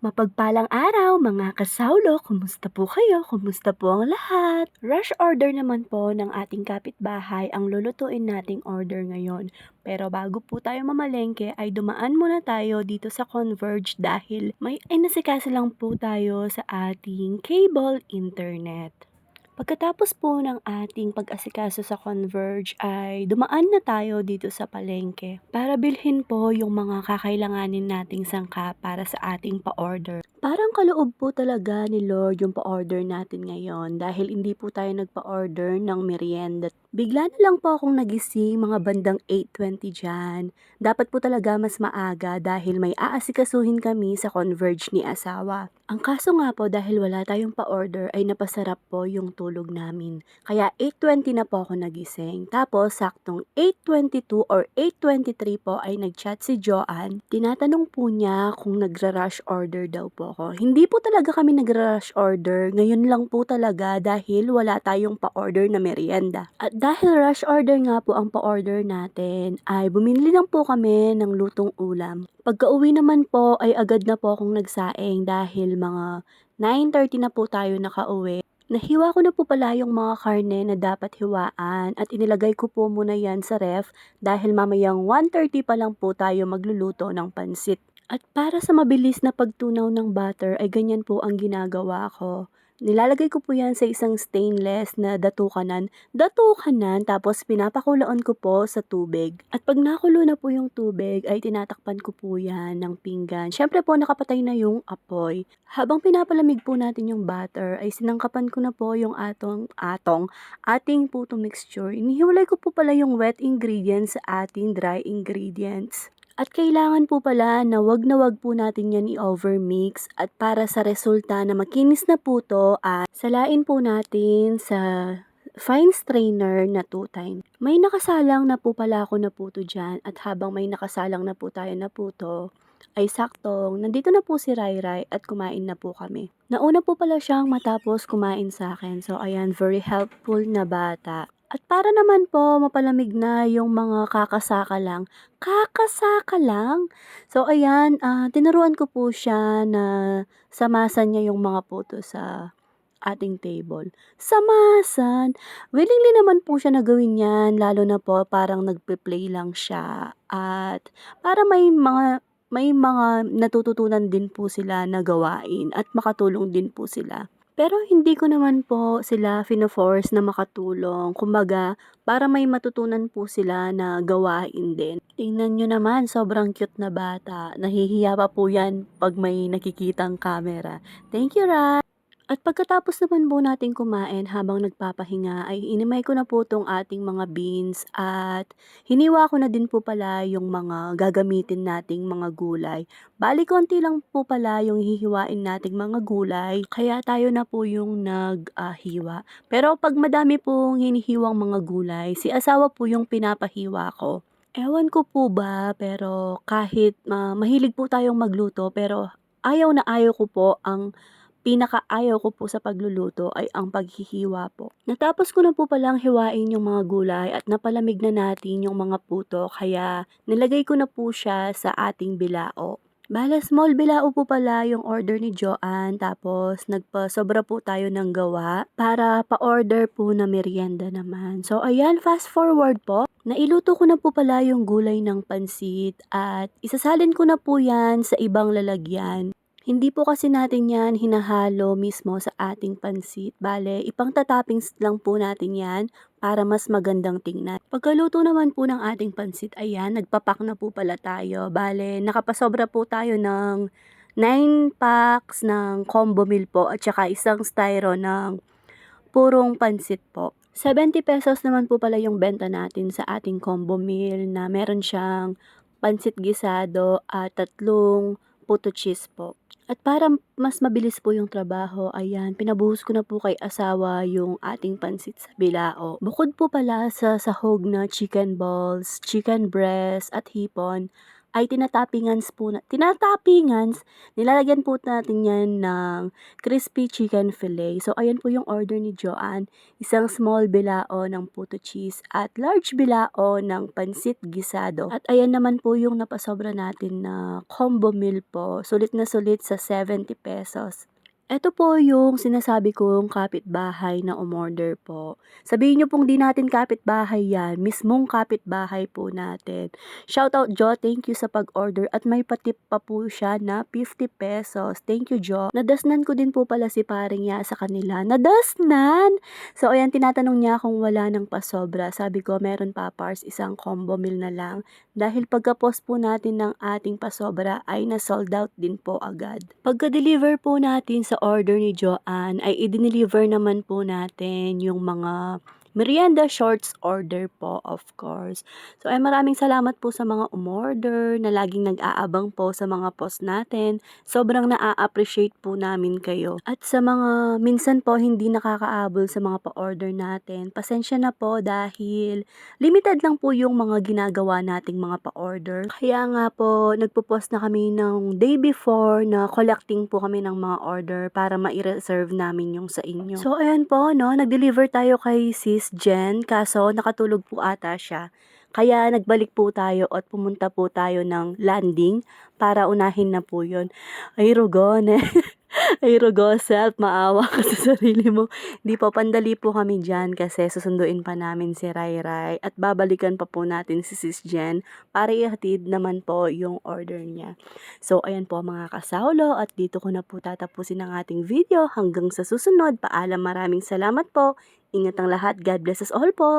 Mapagpalang araw mga kasawlo, kumusta po kayo? Kumusta po ang lahat? Rush order naman po ng ating kapitbahay ang lulutuin nating order ngayon. Pero bago po tayo mamalengke ay dumaan muna tayo dito sa Converge dahil may inasikaso lang po tayo sa ating cable internet. Pagkatapos po ng ating pag-asikaso sa Converge ay dumaan na tayo dito sa palengke para bilhin po yung mga kakailanganin nating sangka para sa ating pa-order. Parang kaloob po talaga ni Lord yung pa-order natin ngayon dahil hindi po tayo nagpa-order ng merienda. Bigla na lang po akong nagising mga bandang 8.20 dyan. Dapat po talaga mas maaga dahil may aasikasuhin kami sa Converge ni asawa. Ang kaso nga po dahil wala tayong pa-order ay napasarap po yung tulog namin. Kaya 8.20 na po ako nagising. Tapos saktong 8.22 or 8.23 po ay nagchat si Joanne. Tinatanong po niya kung nagra-rush order daw po ako. Hindi po talaga kami nagra-rush order. Ngayon lang po talaga dahil wala tayong pa-order na merienda. At dahil rush order nga po ang pa-order natin, ay bumili lang po kami ng lutong ulam. Pagka-uwi naman po ay agad na po akong nagsaing dahil mga 9.30 na po tayo nakauwi. Nahiwa ko na po pala yung mga karne na dapat hiwaan at inilagay ko po muna yan sa ref dahil mamayang 1.30 pa lang po tayo magluluto ng pansit. At para sa mabilis na pagtunaw ng butter ay ganyan po ang ginagawa ko. Nilalagay ko po yan sa isang stainless na datukanan. Datukanan, tapos pinapakuluan ko po sa tubig. At pag nakulo na po yung tubig, ay tinatakpan ko po yan ng pinggan. Siyempre po, nakapatay na yung apoy. Habang pinapalamig po natin yung butter, ay sinangkapan ko na po yung atong, atong, ating puto mixture. Inihiwalay ko po pala yung wet ingredients sa ating dry ingredients. At kailangan po pala na wag na wag po natin yan i-overmix at para sa resulta na makinis na po to ay salain po natin sa fine strainer na 2 time. May nakasalang na po pala ako na puto dyan at habang may nakasalang na po tayo na puto, ay saktong nandito na po si Rai Rai at kumain na po kami. Nauna po pala siyang matapos kumain sa akin. So ayan, very helpful na bata. At para naman po mapalamig na yung mga kakasaka lang, kakasaka lang. So ayan, ah, tinuruan ko po siya na samasan niya yung mga puto sa ating table. Samasan! Willingly naman po siya na gawin yan, lalo na po parang nagpe-play lang siya. At para may mga may mga natututunan din po sila na gawain at makatulong din po sila. Pero hindi ko naman po sila fino-force na makatulong. Kumbaga, para may matutunan po sila na gawain din. Tingnan nyo naman, sobrang cute na bata. Nahihiya pa po yan pag may nakikitang camera. Thank you, Ra! At pagkatapos naman po natin kumain habang nagpapahinga ay inimay ko na po tong ating mga beans at hiniwa ko na din po pala yung mga gagamitin nating mga gulay. Bali konti lang po pala yung hihiwain nating mga gulay kaya tayo na po yung naghiwa. Pero pag madami pong hinihiwang mga gulay, si asawa po yung pinapahiwa ko. Ewan ko po ba pero kahit uh, mahilig po tayong magluto pero ayaw na ayaw ko po ang pinakaayaw ko po sa pagluluto ay ang paghihiwa po. Natapos ko na po palang hiwain yung mga gulay at napalamig na natin yung mga puto kaya nilagay ko na po siya sa ating bilao. Bala small bilao po pala yung order ni Joanne tapos nagpasobra po tayo ng gawa para pa-order po na merienda naman. So ayan, fast forward po. Nailuto ko na po pala yung gulay ng pansit at isasalin ko na po yan sa ibang lalagyan. Hindi po kasi natin yan hinahalo mismo sa ating pansit. Bale, ipang tatappings lang po natin yan para mas magandang tingnan. Pagkaluto naman po ng ating pansit, ayan, nagpapak na po pala tayo. Bale, nakapasobra po tayo ng 9 packs ng combo meal po at saka isang styro ng purong pansit po. 70 pesos naman po pala yung benta natin sa ating combo meal na meron siyang pansit gisado at tatlong puto cheese po. At para mas mabilis po yung trabaho, ayan, pinabuhos ko na po kay asawa yung ating pansit sa bilao. Bukod po pala sa sahog na chicken balls, chicken breast at hipon, ay tinatoppingans po na tinatoppingans, nilalagyan po natin yan ng crispy chicken fillet. So, ayan po yung order ni Joanne. Isang small bilao ng puto cheese at large bilao ng pansit gisado. At ayan naman po yung napasobra natin na combo meal po. Sulit na sulit sa 70 pesos. Ito po yung sinasabi kong kapitbahay na umorder po. Sabihin niyo pong di natin kapitbahay yan, mismong kapitbahay po natin. Shoutout Jo, thank you sa pag-order at may patip pa po siya na 50 pesos. Thank you Jo. Nadasnan ko din po pala si paring ya sa kanila. Nadasnan! So ayan, tinatanong niya kung wala ng pasobra. Sabi ko, meron pa pars, isang combo meal na lang. Dahil pagka-post po natin ng ating pasobra ay na-sold out din po agad. Pagka-deliver po natin sa order ni Joanne ay i-deliver naman po natin yung mga merienda shorts order po of course. So ay maraming salamat po sa mga umorder na laging nag-aabang po sa mga post natin. Sobrang naa-appreciate po namin kayo. At sa mga minsan po hindi nakakaabol sa mga pa-order natin, pasensya na po dahil limited lang po yung mga ginagawa nating mga pa-order. Kaya nga po nagpo-post na kami ng day before na collecting po kami ng mga order para ma-reserve namin yung sa inyo. So ayan po no, nag-deliver tayo kay Sis Jen kaso nakatulog po ata siya. Kaya nagbalik po tayo at pumunta po tayo ng landing para unahin na po yun. Ay Rugone, ay Rugo, self, maawa ka sa sarili mo. Di po, pandali po kami dyan kasi susunduin pa namin si Rai Rai at babalikan pa po natin si Sis Jen para ihatid naman po yung order niya. So, ayan po mga kasaulo at dito ko na po tatapusin ang ating video. Hanggang sa susunod, paalam maraming salamat po. Ingat ang lahat. God bless us all po.